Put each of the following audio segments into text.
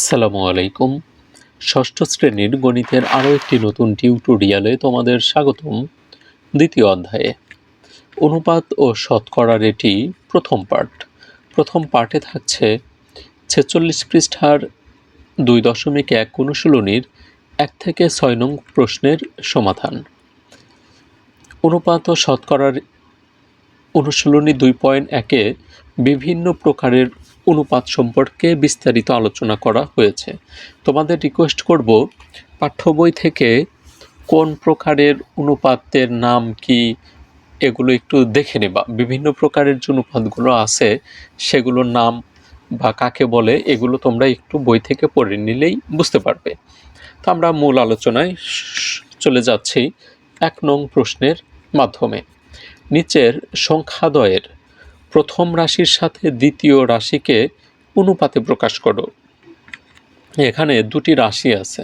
আসসালামু আলাইকুম। ষষ্ঠ শ্রেণির গণিতের আরও একটি নতুন টিউটোরিয়ালে তোমাদের স্বাগতম দ্বিতীয় অধ্যায়ে। অনুপাত ও শতকরার এটি প্রথম পার্ট প্রথম পার্টে থাকছে ছেচল্লিশ পৃষ্ঠার দুই দশমিক এক অনুশীলনীর এক থেকে ছয় নং প্রশ্নের সমাধান। অনুপাত ও শতকরার অনুশীলনী দুই পয়েন্ট একে বিভিন্ন প্রকারের অনুপাত সম্পর্কে বিস্তারিত আলোচনা করা হয়েছে। তোমাদের রিকোয়েস্ট করব পাঠ্য বই থেকে কোন প্রকারের অনুপাতের নাম কি, এগুলো একটু দেখে নেবা। বিভিন্ন প্রকারের যে অনুপাতগুলো আছে, সেগুলোর নাম বা কাকে বলে, এগুলো তোমরা একটু বই থেকে পড়ে নিলেই বুঝতে পারবে। তো আমরা মূল আলোচনায় চলে যাচ্ছি এক নং প্রশ্নের মাধ্যমে। নিচের সংখ্যাদয়ের প্রথম রাশির সাথে দ্বিতীয় রাশিকে অনুপাতে প্রকাশ করো। এখানে দুটি রাশি আছে।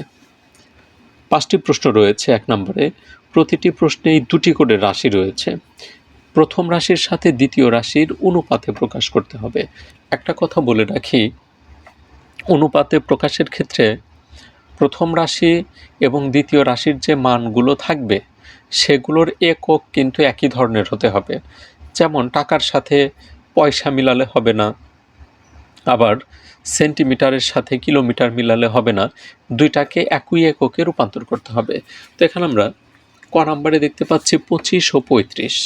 পাঁচটি প্রশ্ন রয়েছে এক নম্বরে। প্রতিটি প্রশ্নেই দুটি করে রাশি রয়েছে। প্রথম রাশির সাথে দ্বিতীয় রাশির অনুপাতে প্রকাশ করতে হবে। একটা কথা বলে রাখি, অনুপাতে প্রকাশের ক্ষেত্রে প্রথম রাশি এবং দ্বিতীয় রাশির যে মানগুলো থাকবে, সেগুলোর একক কিন্তু একই ধরনের হতে হবে। যেমন টাকার সাথে পয়সা মিলালে হবে না, আবার সেন্টিমিটারের সাথে কিলোমিটার মিলালে হবে না, দুইটাকে একই এককে রূপান্তর করতে হবে। তো এখানে আমরা ক নাম্বারে দেখতে পাচ্ছি পঁচিশ ও পঁয়ত্রিশ।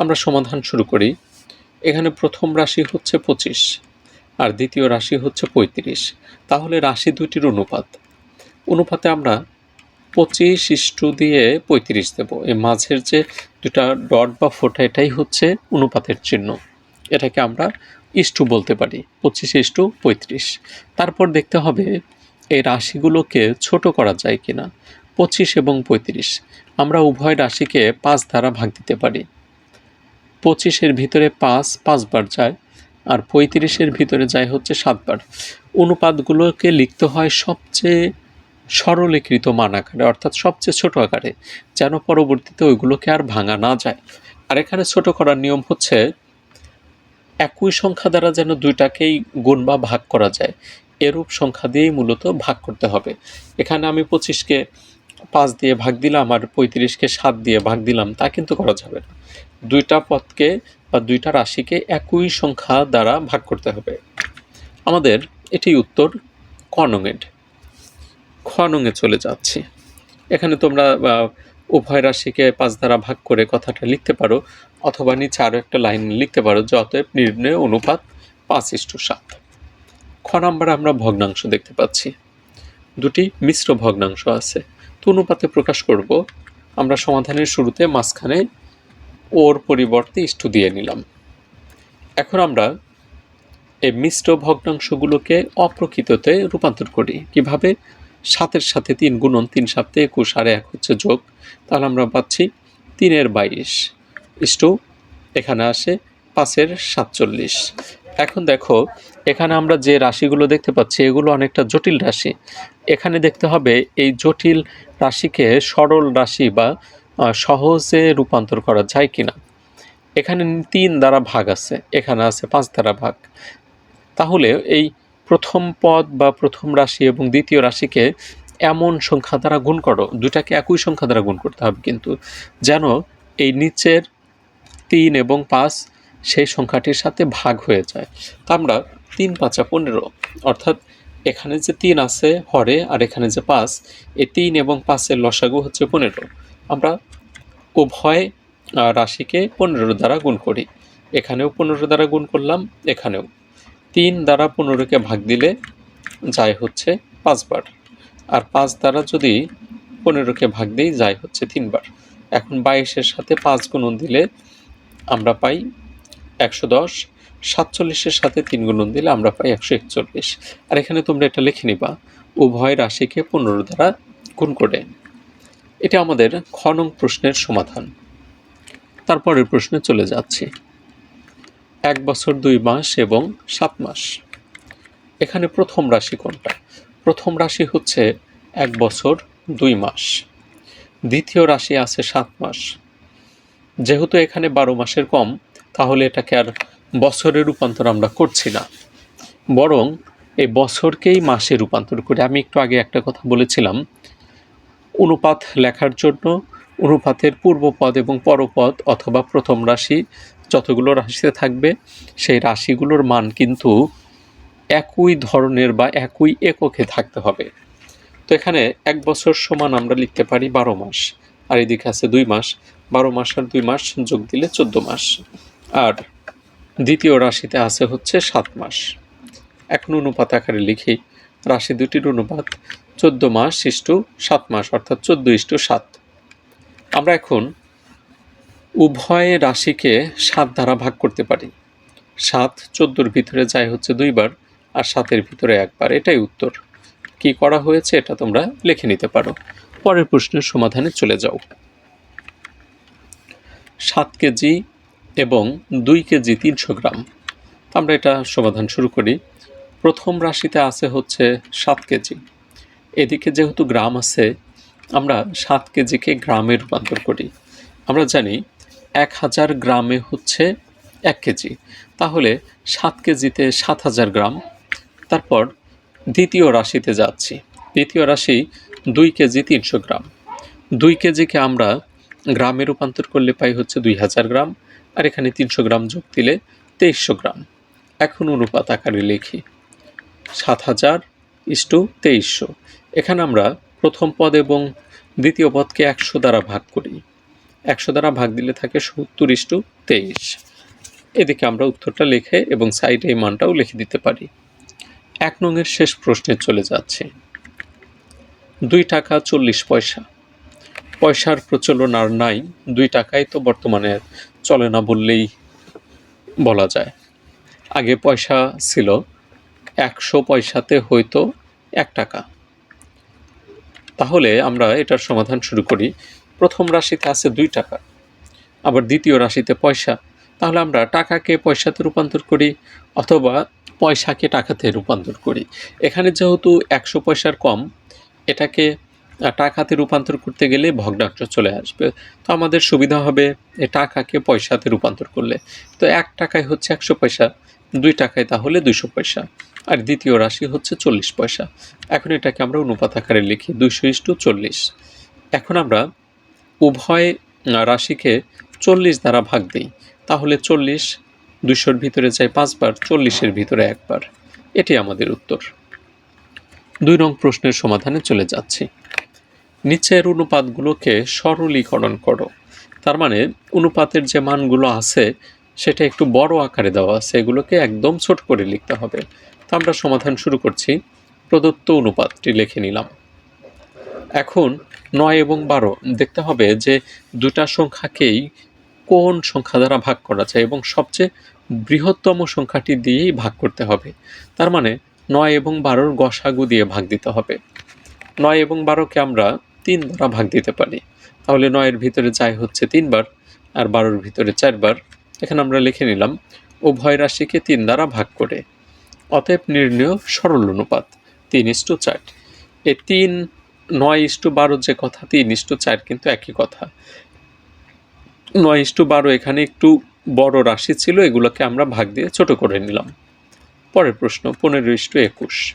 আমরা সমাধান শুরু করি। এখানে প্রথম রাশি হচ্ছে পঁচিশ আর দ্বিতীয় রাশি হচ্ছে পঁয়ত্রিশ। তাহলে রাশি দুটির অনুপাত। অনুপাতে আমরা পঁচিশ ইস্টু দিয়ে পঁয়ত্রিশ দেবো। এই মাঝের যে দুটা ডট বা ফোটা, এটাই হচ্ছে অনুপাতের চিহ্ন। এটাকে আমরা ইস্টু বলতে পারি, পঁচিশ ইস্টু পঁয়ত্রিশ। তারপর দেখতে হবে, এই রাশিগুলোকে ছোট করা যায় কিনা। পঁচিশ এবং পঁয়ত্রিশ, আমরা উভয় রাশিকে পাঁচ দ্বারা ভাগ দিতে পারি। পঁচিশের ভিতরে পাঁচ পাঁচবার যায়, আর পঁয়ত্রিশের ভিতরে যায় হচ্ছে সাতবার অনুপাতগুলোকে লিখতে হয় সবচেয়ে সরলীকৃত মান আকারে, অর্থাৎ সবচেয়ে ছোট আকারে, যেন পরবর্তীতে ওইগুলোকে আর ভাঙা না যায়। আর এখানে ছোট করার নিয়ম হচ্ছে, একই সংখ্যা দ্বারা যেন দুইটাকেই গুণ বা ভাগ করা যায়, এরূপ সংখ্যা দিয়েই মূলত ভাগ করতে হবে। এখানে আমি পঁচিশকে পাঁচ দিয়ে ভাগ দিলাম আর পঁয়ত্রিশকে সাত দিয়ে ভাগ দিলাম, তা কিন্তু করা যাবে না। দুইটা পদকে বা দুইটা রাশিকে একই সংখ্যা দ্বারা ভাগ করতে হবে। আমাদের এটি উত্তর কনঙের খনঙে চলে যাচ্ছি। এখানে তোমরা উভয় রাশিকে পাঁচ দ্বারা ভাগ করে কথাটা লিখতে পারো, অথবা নিচে আরও একটা লাইন লিখতে পারো, যে অতএব নির্ণয় অনুপাত পাঁচ ইস্টু সাত। খ নাম্বারে আমরা ভগ্নাংশ দেখতে পাচ্ছি। দুটি মিশ্র ভগ্নাংশ আছে। তো অনুপাতে প্রকাশ করব, আমরা সমাধানের শুরুতে মাঝখানে ওর পরিবর্তে ইস্টু দিয়ে নিলাম। এখন আমরা এই মিশ্র ভগ্নাংশগুলোকে অপ্রকৃততে রূপান্তর করি। কীভাবে? সাতের সাথে তিন গুণন তিন সাতে একুশ, আর এক হচ্ছে যোগ। তাহলে আমরা পাচ্ছি তিনের বাইশ। ইস্টু এখানে আসে পাঁচের সাতচল্লিশ। এখন দেখো, এখানে আমরা যে রাশিগুলো দেখতে পাচ্ছি, এগুলো অনেকটা জটিল রাশি। এখানে দেখতে হবে এই জটিল রাশিকে সরল রাশি বা সহজে রূপান্তর করা যায় কিনা। এখানে তিন দ্বারা ভাগ আছে, এখানে আছে পাঁচ দ্বারা ভাগ। তাহলে এই প্রথম পদ বা প্রথম রাশি এবং দ্বিতীয় রাশিকে এমন সংখ্যা দ্বারা গুণ করো। দুটাকে একই সংখ্যা দ্বারা গুণ করতে হবে কিন্তু যেন এই নিচের তিন এবং পাঁচ সেই সংখ্যাটির সাথে ভাগ হয়ে যায়। তা আমরা তিন, পাঁচা পনেরো, অর্থাৎ এখানে যে তিন আছে হরে আর এখানে যে পাঁচ, এই তিন এবং পাঁচের লসাগু হচ্ছে পনেরো। আমরা উভয় রাশিকে পনেরো দ্বারা গুণ করি। এখানেও পনেরো দ্বারা গুণ করলাম, এখানেও। তিন দ্বারা পনেরোকে ভাগ দিলে যায় হচ্ছে পাঁচবার। আর পাঁচ দ্বারা যদি পনেরোকে ভাগ দিই যায় হচ্ছে তিনবার। এখন বাইশের সাথে পাঁচ গুণন দিলে আমরা পাই একশো দশ। সাতচল্লিশের সাথে তিন গুণন দিলে আমরা পাই একশো একচল্লিশ। আর এখানে তোমরা এটা লিখে নিবা, উভয় রাশিকে পনেরো দ্বারা গুণ করে। এটা আমাদের খনং প্রশ্নের সমাধান। তারপরের প্রশ্নে চলে যাচ্ছি। এক বছর দুই মাস এবং সাত মাস। এখানে প্রথম রাশি কোনটা? প্রথম রাশি হচ্ছে এক বছর দুই মাস। দ্বিতীয় রাশি আছে সাত মাস। যেহেতু এখানে বারো মাসের কম, তাহলে এটাকে আর বছরের রূপান্তর আমরা করছি না। বরং এই বছরকেই মাসে রূপান্তর করি। আমি একটু আগে একটা কথা বলেছিলাম, অনুপাত লেখার জন্য অনুপাতের পূর্বপদ এবং পরপদ অথবা প্রথম রাশি যতগুলো রাশিতে থাকবে, সেই রাশিগুলোর মান কিন্তু একই ধরনের বা একই এককে থাকতে হবে। তো এখানে এক বছর সমান আমরা লিখতে পারি বারো মাস, আর এদিকে আছে দুই মাস। বারো মাস আর দুই মাস যোগ দিলে চোদ্দ মাস। আর দ্বিতীয় রাশিতে আছে হচ্ছে সাত মাস। এখন অনুপাত আকারে লিখি, রাশি দুটির অনুপাত চোদ্দ মাস ইস্টু সাত মাস, অর্থাৎ চোদ্দ ইস্টু সাত। আমরা এখন উভয় রাশিকে সাত দ্বারা ভাগ করতে পারি। সাত চোদ্দোর ভিতরে যায় হচ্ছে দুইবার আর সাতের ভিতরে একবার। এটাই উত্তর। কি করা হয়েছে এটা তোমরা লিখে নিতে পারো। পরের প্রশ্নের সমাধানে চলে যাও। সাত কেজি এবং দুই কেজি তিনশো গ্রাম। আমরা এটা সমাধান শুরু করি। প্রথম রাশিতে আছে হচ্ছে সাত কেজি। এদিকে যেহেতু গ্রাম আছে, আমরা সাত কেজিকে গ্রামে রূপান্তর করি। আমরা জানি এক হাজার গ্রামে হচ্ছে এক কেজি। তাহলে সাত কেজিতে সাত হাজার গ্রাম। তারপর দ্বিতীয় রাশিতে যাচ্ছি। দ্বিতীয় রাশি দুই কেজি তিনশো গ্রাম। দুই কেজিকে আমরা গ্রামে রূপান্তর করলে পাই হচ্ছে দুই হাজার গ্রাম। আর এখানে তিনশো গ্রাম যোগ দিলে তেইশশো গ্রাম। এখন অনুপাত আকারে লিখি। সাত হাজার ইস্টু তেইশশো। এখানে আমরা প্রথম পদ এবং দ্বিতীয় পদকে একশো দ্বারা ভাগ করি। একশো দ্বারা ভাগ দিলে থাকে সত্তর ইস্টু তেইশ। এদিকে আমরা উত্তরটা লিখে এবং সাইডে এই মানটাও লিখে দিতে পারি। এক নংয়ের শেষ প্রশ্নে চলে যাচ্ছে। দুই টাকা চল্লিশ পয়সা। পয়সার প্রচলন আর নাই, দুই টাকাই তো বর্তমানে চলে না বললেই বলা যায়। আগে পয়সা ছিল, একশো পয়সাতে হয়তো এক টাকা। তাহলে আমরা এটার সমাধান শুরু করি। প্রথম রাশিতে আছে দুই টাকা। আবার দ্বিতীয় রাশিতে পয়সা। তাহলে আমরা টাকাকে পয়সাতে রূপান্তর করি অথবা পয়সাকে টাকাতে রূপান্তর করি। এখানে যেহেতু একশো পয়সার কম, এটাকে টাকাতে রূপান্তর করতে গেলে ভগ্নাংশ চলে আসবে। তো আমাদের সুবিধা হবে এ টাকাকে পয়সাতে রূপান্তর করলে। তো এক টাকায় হচ্ছে একশো পয়সা, দুই টাকায় তাহলে দুইশো পয়সা। আর দ্বিতীয় রাশি হচ্ছে চল্লিশ পয়সা। এখন এটাকে আমরা অনুপাত আকারে লিখি দুইশো ইস্টু চল্লিশ। এখন আমরা উভয় রাশিকে চল্লিশ দ্বারা ভাগ দিই। তাহলে চল্লিশ দুশোর ভিতরে যায় পাঁচবার, চল্লিশের ভিতরে একবার। এটি আমাদের উত্তর। দুই নং প্রশ্নের সমাধানে চলে যাচ্ছি। নিচের অনুপাতগুলোকে সরলীকরণ করো। তার মানে অনুপাতের যে মানগুলো আছে, সেটা একটু বড় আকারে দেওয়া আছে, এগুলোকে একদম ছোট করে লিখতে হবে। তো আমরা সমাধান শুরু করছি। প্রদত্ত অনুপাতটি লিখে নিলাম। এখন নয় এবং বারো। দেখতে হবে যে দুটা সংখ্যাকেই কোন সংখ্যা দ্বারা ভাগ করা যায় এবং সবচেয়ে বৃহত্তম সংখ্যাটি দিয়েই ভাগ করতে হবে। তার মানে নয় এবং বারোর গসাগু দিয়ে ভাগ দিতে হবে। নয় এবং বারোকে আমরা তিন দ্বারা ভাগ দিতে পারি। তাহলে নয়ের ভিতরে যায় হচ্ছে তিনবার আর বারোর ভিতরে চারবার। এখানে আমরা লিখে নিলাম, উভয় রাশিকে তিন দ্বারা ভাগ করে। অতএব নির্ণয় সরল অনুপাত, তিন ইস্টু চার। এই তিন নয় ইস্টু বারো যে কথা, তিন ইস্টু চার কিন্তু একই কথা। নয় ইস্টু বারো এখানে একটু বড় রাশি ছিল, এগুলোকে আমরা ভাগ দিয়ে ছোট করে নিলাম। পরের প্রশ্ন, পনেরো ইস্টু একুশ।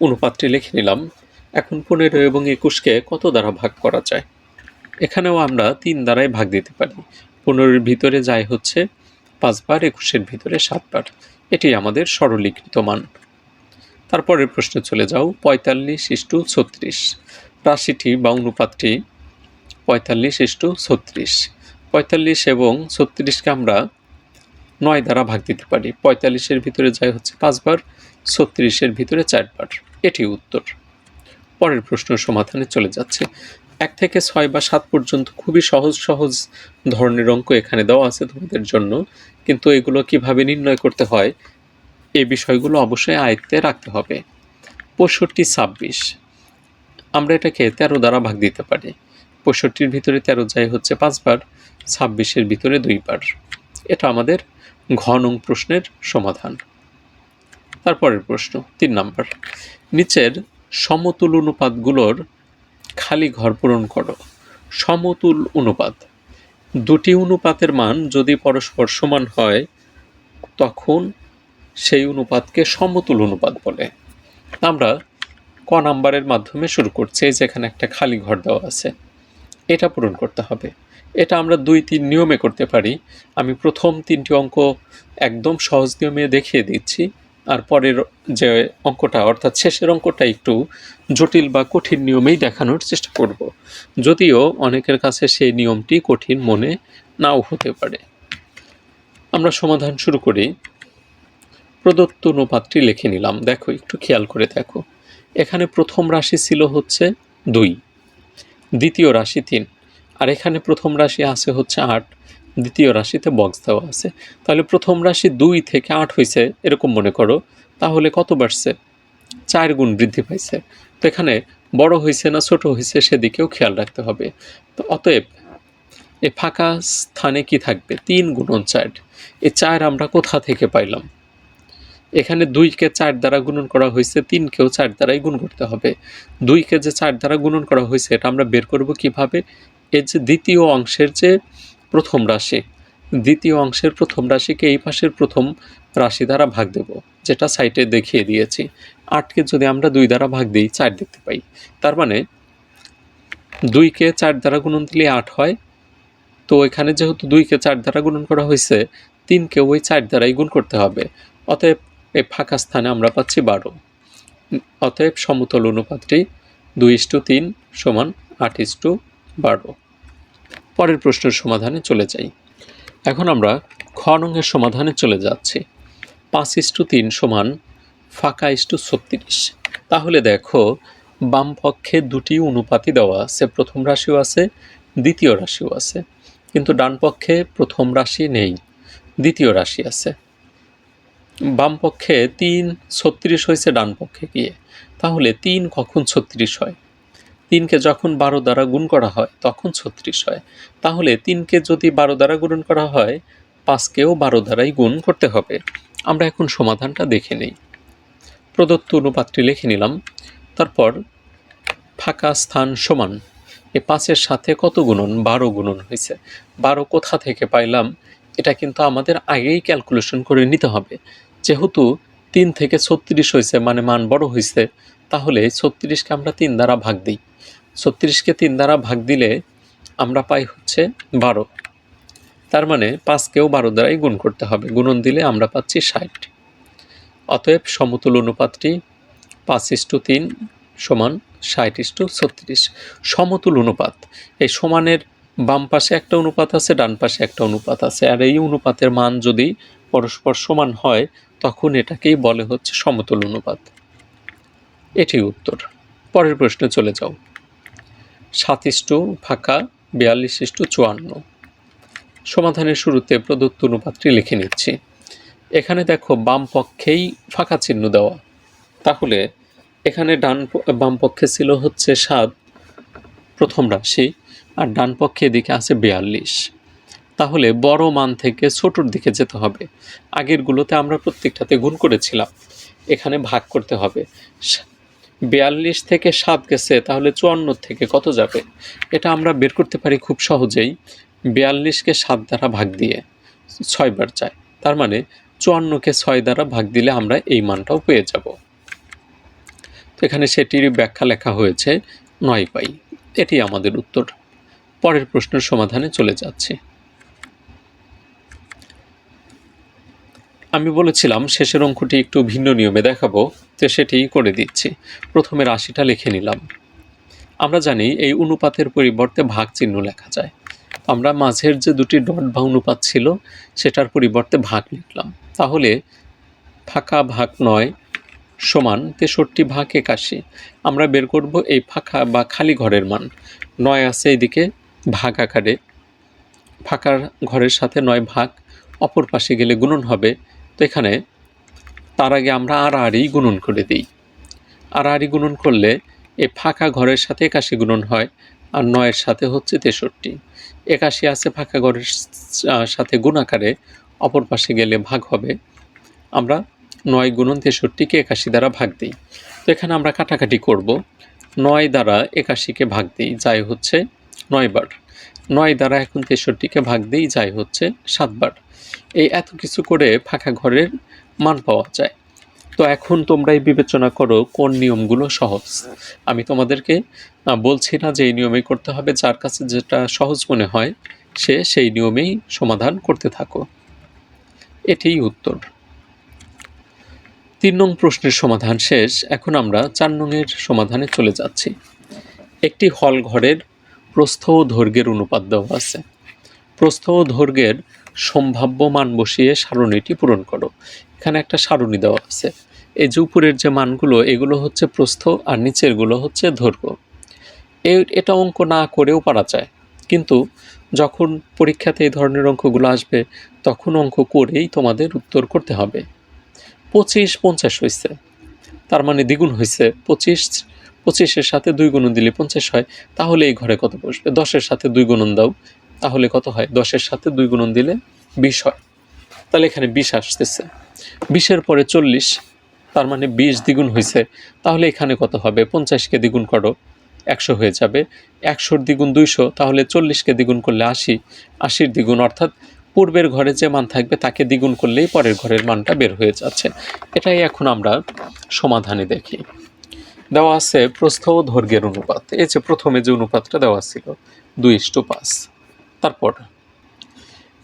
অনুপাতটি লিখে নিলাম, এখন পনেরো এবং একুশকে কত দ্বারা ভাগ করা যায়? এখানেও আমরা তিন দ্বারাই ভাগ দিতে পারি। পনেরোর ভিতরে যায় হচ্ছে পাঁচবার, একুশের ভিতরে সাতবার। এটি আমাদের সরলীকৃত মান। তারপরের প্রশ্নে চলে যাও। পঁয়তাল্লিশ ইস্টু ছত্রিশ। রাশিটি বা অনুপাতটি পঁয়তাল্লিশ ইস্টু ছত্রিশ। পঁয়তাল্লিশ এবং ছত্রিশকে আমরা নয় দ্বারা ভাগ দিতে পারি। পঁয়তাল্লিশের ভিতরে যায় হচ্ছে পাঁচবার, ছত্রিশের ভিতরে চারবার। এটি উত্তর। পরের প্রশ্ন সমাধানে চলে যাচ্ছে। এক থেকে ছয় বা সাত পর্যন্ত খুবই সহজ সহজ ধরনের অঙ্ক এখানে দেওয়া আছে তোমাদের জন্য। কিন্তু এগুলো কীভাবে নির্ণয় করতে হয় এই বিষয়গুলো অবশ্যই আয়ত্তে রাখতে হবে। পঁয়ষট্টি, ছাব্বিশ। আমরা এটাকে তেরো দ্বারা ভাগ দিতে পারি। পঁয়ষট্টির ভিতরে তেরো যায় হচ্ছে পাঁচবার, ছাব্বিশের ভিতরে দুইবার। এটা আমাদের ঘনং প্রশ্নের সমাধান। তারপরের প্রশ্ন, তিন নাম্বার। নিচের সমতুল অনুপাতগুলোর খালি ঘর পূরণ করো। সমতুল অনুপাত। দুটি অনুপাতের মান যদি পরস্পর সমান হয়, তখন সেই অনুপাতকে সমতুল অনুপাত বলে। আমরা ক নাম্বারের মাধ্যমে শুরু করছি যেখানে একটা খালি ঘর দেওয়া আছে। এটা পূরণ করতে হবে। এটা আমরা দুই তিন নিয়মে করতে পারি। আমি প্রথম তিনটি অঙ্ক একদম সহজ নিয়মে দেখিয়ে দিচ্ছি। আর পরের যে অঙ্কটা, অর্থাৎ শেষের অঙ্কটা একটু জটিল বা কঠিন নিয়মেই দেখানোর চেষ্টা করব। যদিও অনেকের কাছে সেই নিয়মটি কঠিন মনে নাও হতে পারে। আমরা সমাধান শুরু করি। প্রদত্ত অনুপাতটি লিখে নিলাম। দেখো, একটু খেয়াল করে দেখো। এখানে প্রথম রাশি ছিল হচ্ছে দুই, দ্বিতীয় রাশি তিন, আর এখানে প্রথম রাশি আছে হচ্ছে আট, দ্বিতীয় রাশিতে বক্স দেওয়া আছে। তাহলে প্রথম রাশি দুই থেকে আট হয়েছে এরকম মনে করো। তাহলে কত বাড়ছে? চার গুণ বৃদ্ধি পাইছে। তো এখানে বড় হয়েছে না ছোট হয়েছে সেদিকেও খেয়াল রাখতে হবে। তো অতএব এ ফাঁকা স্থানে কি থাকবে? তিন গুণন চার এ চার আমরা কোথা থেকে পাইলাম? এখানে দুইকে চার দ্বারা গুণন করা হয়েছে তিনকেও চার দ্বারাই গুণ করতে হবে। দুইকে যে চার দ্বারা গুণন করা হয়েছে, এটা আমরা বের করব কীভাবে? এর যে দ্বিতীয় অংশের যে প্রথম রাশি, দ্বিতীয় অংশের প্রথম রাশিকে এই পাশের প্রথম রাশি দ্বারা ভাগ দেব, যেটা সাইটে দেখিয়ে দিয়েছি। আটকে যদি আমরা দুই দ্বারা ভাগ দিই, চার দেখতে পাই। তার মানে দুইকে চার দ্বারা গুণন দিলে আট হয়। তো এখানে যেহেতু দুইকে চার দ্বারা গুণন করা হয়েছে তিনকে ওই চার দ্বারাই গুণ করতে হবে। অতএব এই ফাঁকা স্থানে আমরা পাচ্ছি বারো। অতএব সমতল অনুপাতটি দুই ইস্টু তিন সমান আট ইস্টু বারো। পরের প্রশ্নের সমাধানে চলে যাই। এখন আমরা খ নঙ্গের সমাধানে চলে যাচ্ছি। পাঁচ ইস্টু তিন সমান ফাঁকা ইস্টু ছত্রিশ। তাহলে দেখো, বাম পক্ষে দুটি অনুপাতই দেওয়া আছে, প্রথম রাশিও আছে, দ্বিতীয় রাশিও আছে। কিন্তু ডান পক্ষে প্রথম রাশি নেই, দ্বিতীয় রাশি আছে। বাম পক্ষে তিন, ছত্রিশ হয়েছে ডান পক্ষে গিয়ে। তাহলে তিন কখন ছত্রিশ হয়? তিনকে যখন বারো দ্বারা গুণ করা হয়, তখন ছত্রিশ হয়। তাহলে তিনকে যদি বারো দ্বারা গুণ করা হয়, পাঁচকেও বারো দ্বারাই গুণ করতে হবে। আমরা এখন সমাধানটা দেখে নেই। প্রদত্ত অনুপাতটি লিখে নিলাম। তারপর ফাঁকা স্থান সমান, এ পাঁচের সাথে কত গুণন? বারো গুণন হয়েছে। বারো কোথা থেকে পাইলাম? এটা কিন্তু আমাদের আগেই ক্যালকুলেশন করে নিতে হবে। যেহেতু তিন থেকে ছত্রিশ হয়েছে মানে মান বড় হয়েছে তাহলে ছত্রিশকে আমরা তিন দ্বারা ভাগ দিই। ছত্রিশকে তিন দ্বারা ভাগ দিলে আমরা পাই হচ্ছে বারো। তার মানে পাঁচকেও বারো দ্বারাই গুণ করতে হবে। গুণন দিলে আমরা পাচ্ছি ষাট। অতএব সমতুল অনুপাতটি পাঁচ ইস্টু তিন সমান ষাট ইস্টু ছত্রিশ। সমতুল অনুপাত। এই সমানের বাম পাশে একটা অনুপাত আছে, ডান পাশে একটা অনুপাত আছে। আর এই অনুপাতের মান যদি পরস্পর সমান হয় তখন এটাকেই বলে হচ্ছে সমতুল অনুপাত এটি উত্তর। পরের প্রশ্নে চলে যাও। সাতিশ টু ফাঁকা, বিয়াল্লিশ টু চুয়ান্ন। সমাধানের শুরুতে প্রদত্ত অনুপাতটি লিখে নিচ্ছি। এখানে দেখো বাম পক্ষেই ফাঁকা চিহ্ন দেওয়া। তাহলে এখানে ডান বাম পক্ষে ছিল হচ্ছে সাত, প্রথম রাশি, আর ডান পক্ষে এদিকে আছে বিয়াল্লিশ। তাহলে বড় মান থেকে ছোটোর দিকে যেতে হবে। আগেরগুলোতে আমরা প্রত্যেকটাতে গুণ করেছিলাম। এখানে ভাগ করতে হবে। বিয়াল্লিশ থেকে সাত গেছে, তাহলে চুয়ান্ন থেকে কত যাবে? এটা আমরা বের করতে পারি খুব সহজেই। বিয়াল্লিশকে সাত দ্বারা ভাগ দিয়ে ছয়বার যায়। তার মানে চুয়ান্নকে ছয় দ্বারা ভাগ দিলে আমরা এই মানটাও পেয়ে যাব। তো এখানে সেটির ব্যাখ্যা লেখা হয়েছে নয় পাই। এটি আমাদের উত্তর। পরের প্রশ্নের সমাধানে চলে যাচ্ছে। আমি বলেছিলাম শেষের অঙ্কটি একটু ভিন্ন নিয়মে দেখাবো, তো সেটি করে দিচ্ছি। প্রথমে রাশিটা লিখে নিলাম। আমরা জানি এই অনুপাতের পরিবর্তে ভাগ চিহ্ন লেখা যায়। আমরা মাঝের যে দুটি ডট বা অনুপাত ছিল, সেটার পরিবর্তে ভাগ লিখলাম। তাহলে ফাঁকা ভাগ নয় সমান তেষট্টি ভাগ একাশি। আমরা বের করব এই ফাঁকা বা খালি ঘরের মান। নয় আছে এদিকে ভাগ আকারে। ফাঁকার ঘরের সাথে নয় ভাগ, অপর পাশে গেলে গুণন হবে তো এখানে তার আগে আমরা আর আরই গুণন করে দিই। আর আরই গুণন করলে এই ফাঁকা ঘরের সাথে একাশি গুণন হয়, আর নয়ের সাথে হচ্ছে তেষট্টি। একাশি আছে ফাঁকা ঘরের সাথে গুণ আকারে, অপর পাশে গেলে ভাগ হবে। আমরা নয় গুণন তেষট্টিকে একাশি দ্বারা ভাগ দিই। তো এখানে আমরা কাটাকাটি করব। নয় দ্বারা একাশিকে ভাগ দিই যাই হচ্ছে নয় বার নয় দ্বারা এখন তেষট্টিকে ভাগ দিই যাই হচ্ছে সাতবার। এই এত কিছু করে ফাঁকা ঘরের মান পাওয়া যায়। তো এখন তোমরাই বিবেচনা করো কোন নিয়মগুলো সহজ। আমি তোমাদেরকে বলছি না যে এই নিয়মেই করতে হবে, যার কাছে যেটা সহজ মনে হয়, সে সেই নিয়মেই সমাধান করতে থাকো। এটিই উত্তর। তিন নং প্রশ্নের সমাধান শেষ। এখন আমরা চার নংয়ের সমাধানে চলে যাচ্ছি। একটি হল ঘরের প্রস্থ ও দৈর্ঘ্যের অনুপাত দেওয়া আছে। প্রস্থ ও দৈর্ঘ্যের সম্ভাব্য মান বসিয়ে সারণীটি পূরণ করো। এখানে একটা সারণী দেওয়া আছে। এই যে উপরের যে মানগুলো, এগুলো হচ্ছে প্রস্থ আর নিচেরগুলো হচ্ছে দৈর্ঘ্য। এই, এটা অঙ্ক না করেও পারা যায়। কিন্তু যখন পরীক্ষাতে এই ধরনের অঙ্কগুলো আসবে, তখন অঙ্ক করেই তোমাদের উত্তর করতে হবে। পঁচিশ পঞ্চাশ হয়েছে তার মানে দ্বিগুণ হয়েছে পঁচিশ, পঁচিশের সাথে দুই গুণন দিলে পঞ্চাশ হয়। তাহলে এই ঘরে কত বসবে? দশের সাথে দুই গুণন দাও। তাহলে কত হয়? দশের সাথে দুই গুণন দিলে বিশ হয়। তাহলে এখানে বিশ আসতেছে। বিশের পরে চল্লিশ, তার মানে বিশ দ্বিগুণ হয়েছে তাহলে এখানে কত হবে? পঞ্চাশকে দ্বিগুণ করো, একশো হয়ে যাবে। একশোর দ্বিগুণ দুইশো, তাহলে চল্লিশকে দ্বিগুণ করলে আশি। আশির দ্বিগুণ অর্থাৎ পূর্বের ঘরে যে মান থাকবে, তাকে দ্বিগুণ করলেই পরের ঘরের মানটা বের হয়ে যাচ্ছে। এটাই এখন আমরা সমাধানে দেখি। দেওয়া আছে প্রস্থ ও দৈর্ঘ্যের অনুপাত। এই যে প্রথমে যে অনুপাতটা দেওয়া ছিল, দুই ইস্টু পাঁচ। তারপর,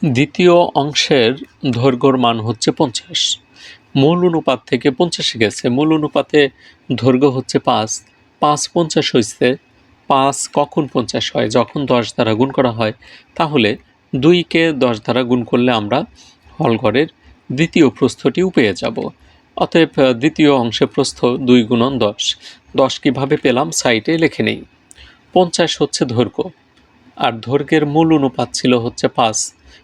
দ্বিতীয় অংশের দৈর্ঘ্যর মান হচ্ছে পঞ্চাশ। মূল অনুপাত থেকে পঞ্চাশে গেছে। মূল অনুপাতে দৈর্ঘ্য হচ্ছে পাঁচ। পাঁচ পঞ্চাশ হয়েছে পাঁচ কখন পঞ্চাশ হয়? যখন দশ দ্বারা গুণ করা হয়, তাহলে দুইকে দশ দ্বারা গুণ করলে আমরা হলঘরের দ্বিতীয় প্রস্থটিও পেয়ে যাব। অতএব দ্বিতীয় অংশে প্রস্থ দুই গুণন দশ। দশ কীভাবে পেলাম? সাইটে লেখে নেই। পঞ্চাশ হচ্ছে দৈর্ঘ্য আর দৈর্ঘ্যের মূল অনুপাত ছিল হচ্ছে পাঁচ।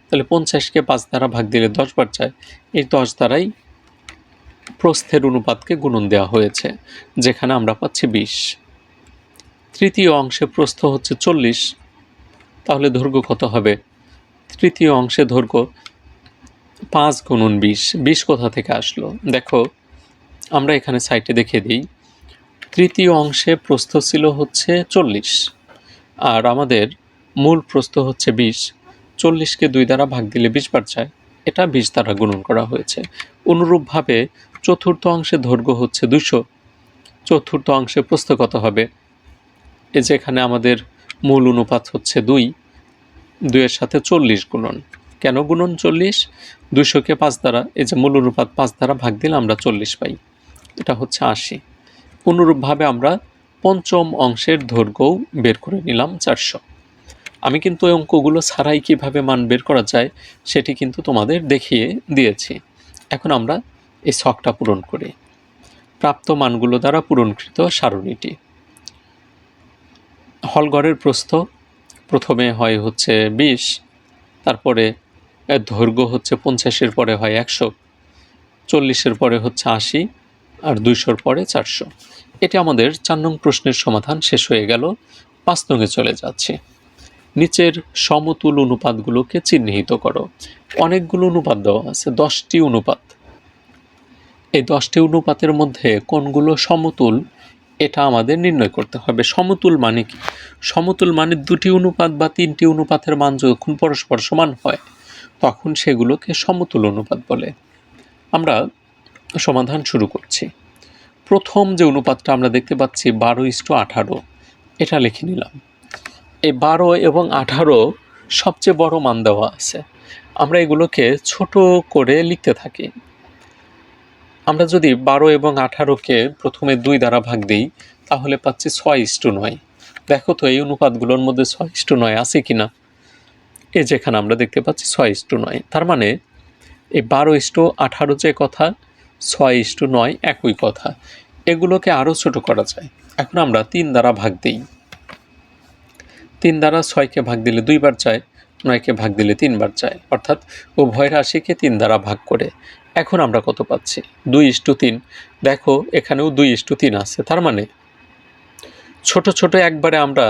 তাহলে পঞ্চাশকে পাঁচ দ্বারা ভাগ দিলে দশ বার যায় এই দশ দ্বারাই প্রস্থের অনুপাতকে গুণন দেওয়া হয়েছে, যেখানে আমরা পাচ্ছি বিশ। তৃতীয় অংশে প্রস্থ হচ্ছে চল্লিশ। তাহলে দৈর্ঘ্য কত হবে? তৃতীয় অংশে দৈর্ঘ্য পাঁচ গুণন বিশ। বিশ কোথা থেকে আসলো? দেখো, আমরা এখানে সাইটে দেখিয়ে দিই। তৃতীয় অংশে প্রস্থ ছিল হচ্ছে চল্লিশ। আর আমাদের মূল প্রস্থ হচ্ছে বিশ। চল্লিশকে দুই দ্বারা ভাগ দিলে বিশ বার যায়। এটা বিশ দ্বারা গুণন করা হয়েছে। অনুরূপভাবে চতুর্থ অংশে দৈর্ঘ্য হচ্ছে দুশো চতুর্থ অংশে প্রস্থ কত হবে? এই যে এখানে আমাদের মূল অনুপাত হচ্ছে দুই। দুইয়ের সাথে চল্লিশ গুণন। কেন গুণন চল্লিশ? দুশোকে পাঁচ দ্বারা, এই যে মূল অনুপাত পাঁচ দ্বারা ভাগ দিলে আমরা চল্লিশ পাই। এটা হচ্ছে আশি। অনুরূপভাবে আমরা পঞ্চম অংশের দৈর্ঘ্যও বের করে নিলাম চারশো। আমি কিন্তু এই অঙ্কগুলো ছাড়াই কীভাবে মান বের করা যায় সেটি কিন্তু তোমাদের দেখিয়ে দিয়েছি। এখন আমরা এই ছকটা পূরণ করি। প্রাপ্ত মানগুলো দ্বারা পূরণকৃত সারণীটি। হলঘরের প্রস্থ প্রথমে হয় হচ্ছে বিশ, তারপরে এর দৈর্ঘ্য হচ্ছে পঞ্চাশের পরে হয় একশো, চল্লিশের পরে হচ্ছে আশি আর দুইশোর পরে চারশো। এটি আমাদের চার নং প্রশ্নের সমাধান শেষ হয়ে গেল। পাঁচ নঙে চলে যাচ্ছে। নিচের সমতুল অনুপাতগুলোকে চিহ্নিত করো। অনেকগুলো অনুপাত দেওয়া আছে, দশটি অনুপাত। এই দশটি অনুপাতের মধ্যে কোনগুলো সমতুল, এটা আমাদের নির্ণয় করতে হবে। সমতুল মানে কি? সমতুল মানে দুটি অনুপাত বা তিনটি অনুপাতের মান যখন পরস্পর সমান হয়, তখন সেগুলোকে সমতুল অনুপাত বলে। আমরা সমাধান শুরু করছি। প্রথম যে অনুপাতটা আমরা দেখতে পাচ্ছি, বারো ইস্টু আঠারো, এটা লিখে নিলাম। এই বারো এবং আঠারো সবচেয়ে বড় মান দেওয়া আছে। আমরা এগুলোকে ছোট করে লিখতে থাকি। আমরা যদি বারো এবং আঠারোকে প্রথমে দুই দ্বারা ভাগ দিই, তাহলে পাচ্ছি ছয় ইস্টু নয়। দেখো তো এই অনুপাতগুলোর মধ্যে ছয় ইস্টু নয় আছে কি না এ যেখানে আমরা দেখতে পাচ্ছি ছয় ইস্টু নয়। তার মানে এই বারো ইস্টু আঠারো যে কথা, ছয় ইস্টু নয় একই কথা। এগুলোকে আরও ছোট করা যায়। এখন আমরা তিন দ্বারা ভাগ দিই। তিন দ্বারা ছয়কে ভাগ দিলে দুইবার যায় নয়কে ভাগ দিলে তিনবার যায় অর্থাৎ উভয় রাশিকে তিন দ্বারা ভাগ করে। এখন আমরা কত পাচ্ছি? দুই ইস্টু তিন। দেখো, এখানেও দুই ইস্টু তিন আছে। তার মানে ছোট ছোট একবারে আমরা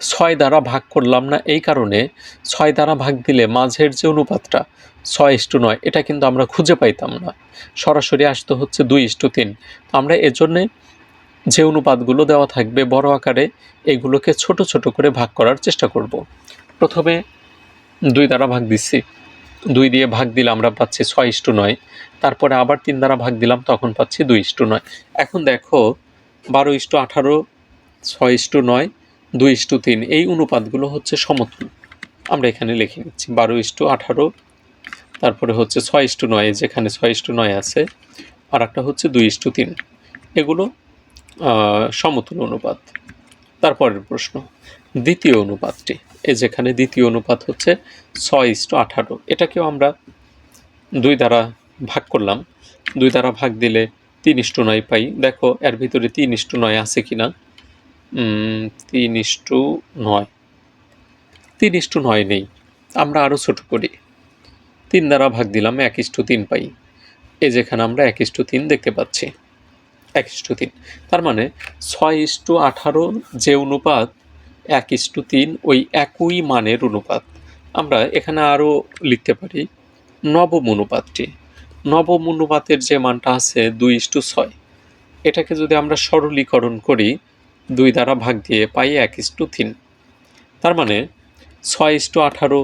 ছয় দ্বারা ভাগ করলাম না এই কারণে ছয় দ্বারা ভাগ দিলে মাঝের যে অনুপাতটা, ছয় ইস্টু নয়, এটা কিন্তু আমরা খুঁজে পাইতাম না। সরাসরি আসতে হচ্ছে দুই ইস্টু তিন। আমরা এজন্যে যে অনুপাতগুলো দেওয়া থাকবে বড় আকারে, এগুলোকে ছোট ছোট করে ভাগ করার চেষ্টা করব। প্রথমে দুই দ্বারা ভাগ দিচ্ছি। দুই দিয়ে ভাগ দিলে আমরা পাচ্ছি ছয় ইস্টু নয়। তারপরে আবার তিন দ্বারা ভাগ দিলাম, তখন পাচ্ছি দুই ইস্টু নয়। এখন দেখো, বারো ইস্টু আঠারো, ছয় ইস্টু নয়, দুই ইস্টু তিন, এই অনুপাতগুলো হচ্ছে সমতুল আমরা এখানে লিখে নিচ্ছি, বারো ইস্টু আঠারো, তারপরে হচ্ছে ছয় ইস্টু নয়, যেখানে ছয় ইস্টু নয় আছে, আর একটা হচ্ছে দুই ইস্টু তিন। এগুলো সমতুল অনুপাত। তারপরের প্রশ্ন, দ্বিতীয় অনুপাতটি, এই যেখানে দ্বিতীয় অনুপাত হচ্ছে ছয় ইস্টু আঠারো, এটাকেও আমরা দুই দ্বারা ভাগ করলাম। দুই দ্বারা ভাগ দিলে তিন ইস্টু নয় পাই। দেখো, এর ভিতরে তিন ইস্টু নয় আছে কি না তিন ইস্টু নয়। তিন ইস্টু নয় নেই। আমরা আরও ছোট করি। তিন দ্বারা ভাগ দিলাম, এক ইস্টু তিন পাই। এই যেখানে আমরা এক ইস্টু তিন দেখতে পাচ্ছি। এক ইস্টু তিন। তার মানে ছয় ইস্টু আঠারো যে অনুপাত, এক ইস্টু তিন ওই একই মানের অনুপাত। আমরা এখানে আরও লিখতে পারি নবম অনুপাতটি। নবম অনুপাতের যে মানটা আছে দুই ইস্টু ছয়, এটাকে যদি আমরা সরলীকরণ করি, দুই দ্বারা ভাগ দিয়ে পাই এক ইস্টু তিন। তার মানে ছয় ইস্টু আঠারো,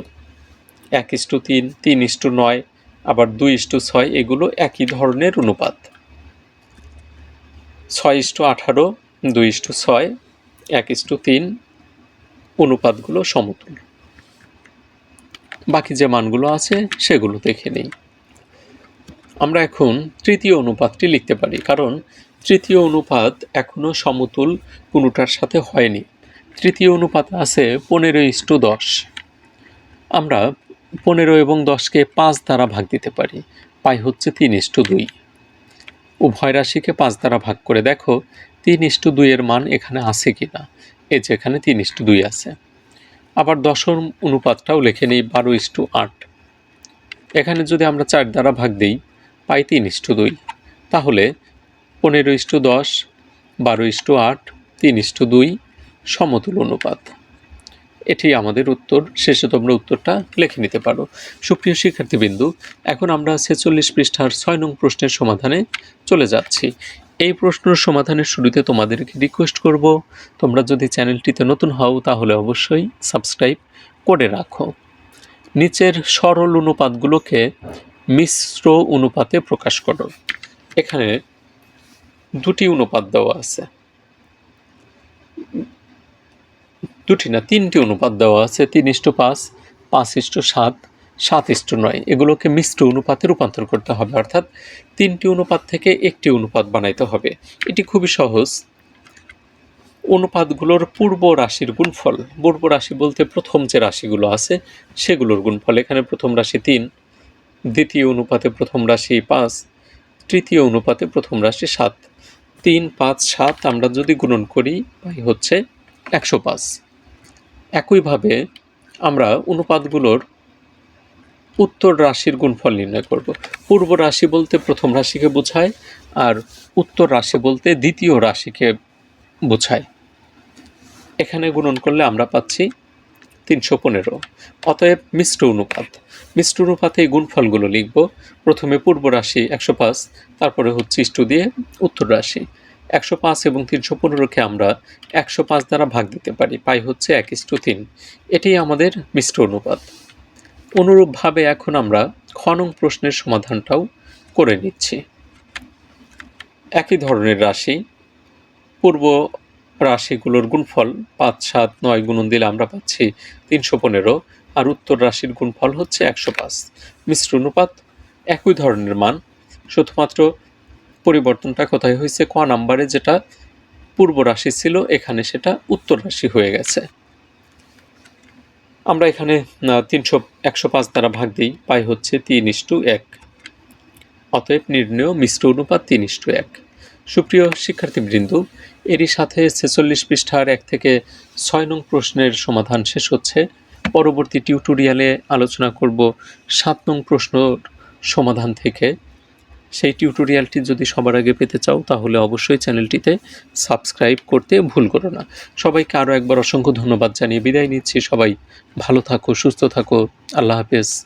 এক ইস্টু তিন তিন ইস্টু নয়, আবার দুই ইস্টু ছয়, এগুলো একই ধরনের অনুপাত। ছয় ইস্টু আঠারো, দুই ইস্টু ছয়, এক ইস্টু তিন, অনুপাতগুলো সমতুল বাকি যে মানগুলো আছে সেগুলো দেখে নেই। আমরা এখন তৃতীয় অনুপাতটি লিখতে পারি, কারণ তৃতীয় অনুপাত এখনও সমতুল কোনোটার সাথে হয়নি। তৃতীয় অনুপাত আছে পনেরো ইস্টু দশ। আমরা পনেরো এবং দশকে পাঁচ দ্বারা ভাগ দিতে পারি, পাই হচ্ছে তিন ইস্টু দুই। উভয় রাশিকে পাঁচ দ্বারা ভাগ করে দেখো, তিন ইস্টু দুইয়ের মান এখানে আছে কি না এই যে এখানে তিন ইস্টু দুই আছে। আবার দশম অনুপাতটাও লিখে নিই, বারো ইস্টু আট। এখানে যদি আমরা চার দ্বারা ভাগ দিই, পাই তিন ইস্টু দুই। তাহলে পনেরো ইস্টু দশ, বারো ইস্টু আট, তিন ইস্টু দুই, সমতুল অনুপাত। এটি আমাদের উত্তর। শেষে তোমরা উত্তরটা লিখে নিতে পারো। সুপ্রিয় শিক্ষার্থীবৃন্দু, এখন আমরা ছেচল্লিশ পৃষ্ঠার ছয় নং প্রশ্নের সমাধানে চলে যাচ্ছি। এই প্রশ্নের সমাধানের শুরুতে তোমাদেরকে রিকোয়েস্ট করব। তোমরা যদি চ্যানেলটিতে নতুন হও, তাহলে অবশ্যই সাবস্ক্রাইব করে রাখো। নিচের সরল অনুপাতগুলোকে মিশ্র অনুপাতে প্রকাশ করো। এখানে দুটি অনুপাত দেওয়া আছে। দুটি না, তিনটি অনুপাত দেওয়া আছে, তিন ইস্টু পাঁচ পাঁচ ইস্টু সাত সাত ইস্টু নয়। এগুলোকে মিশ্র অনুপাতে রূপান্তর করতে হবে, অর্থাৎ তিনটি অনুপাত থেকে একটি অনুপাত বানাইতে হবে। এটি খুবই সহজ। অনুপাতগুলোর পূর্ব রাশির গুণফল, পূর্ব রাশি বলতে প্রথম যে রাশিগুলো আছে, সেগুলোর গুণফল। এখানে প্রথম রাশি তিন, দ্বিতীয় অনুপাতে প্রথম রাশি পাঁচ, তৃতীয় অনুপাতে প্রথম রাশি সাত। তিন, পাঁচ, সাত আমরা যদি গুণন করি পাই হচ্ছে একশো পাঁচ। একইভাবে আমরা অনুপাতগুলোর উত্তর রাশির গুণফল নির্ণয় করব। পূর্ব রাশি বলতে প্রথম রাশিকে বোঝায় আর উত্তর রাশি বলতে দ্বিতীয় রাশিকে বোঝায়। এখানে গুণন করলে আমরা পাচ্ছি তিনশো পনেরো। অতএব মিশ্র অনুপাত। মিশ্র অনুপাতে এই গুণফলগুলো লিখব। প্রথমে পূর্ব রাশি একশো পাঁচ, তারপরে হচ্ছে ইষ্টু দিয়ে উত্তর রাশি। একশো পাঁচ এবং তিনশো পনেরোকে আমরা একশো পাঁচ দ্বারা ভাগ দিতে পারি। পাই হচ্ছে এক ইস্টু তিন। এটি আমাদের মিশ্র অনুপাত। অনুরূপভাবে এখন আমরা খনং প্রশ্নের সমাধানটাও করে নিচ্ছি। একই ধরনের রাশি। পূর্ব রাশিগুলোর গুণফল পাঁচ, সাত, নয় গুণন দিলে আমরা পাচ্ছি তিনশো পনেরো আর উত্তর রাশির গুণফল হচ্ছে একশো পাঁচ। মিশ্র অনুপাত একই ধরনের মান। শুধুমাত্র পরিবর্তনটা কোথায় হয়েছে? ক নাম্বারে যেটা পূর্ব রাশি ছিল, এখানে সেটা উত্তর রাশি হয়ে গেছে। আমরা এখানে তিনশো, একশো পাঁচ দ্বারা ভাগ দিই। পাই হচ্ছে তিন ইস্টু এক। অতএব নির্ণয় মিশ্র অনুপাত তিন ইস্টু এক। সুপ্রিয় শিক্ষার্থীবৃন্দ, এরই সাথে ছেচল্লিশ পৃষ্ঠার এক থেকে ছয় নং প্রশ্নের সমাধান শেষ হচ্ছে। পরবর্তী টিউটোরিয়ালে আলোচনা করব সাত নং প্রশ্ন সমাধান থেকে। সেই টিউটোরিয়ালটি যদি সবার আগে পেতে চাও, তাহলে অবশ্যই চ্যানেলটিতে সাবস্ক্রাইব করতে ভুল করো না। সবাইকে আরও একবার অসংখ্য ধন্যবাদ জানিয়ে বিদায় নিচ্ছি। সবাই ভালো থাকো, সুস্থ থাকো। আল্লাহ হাফেজ।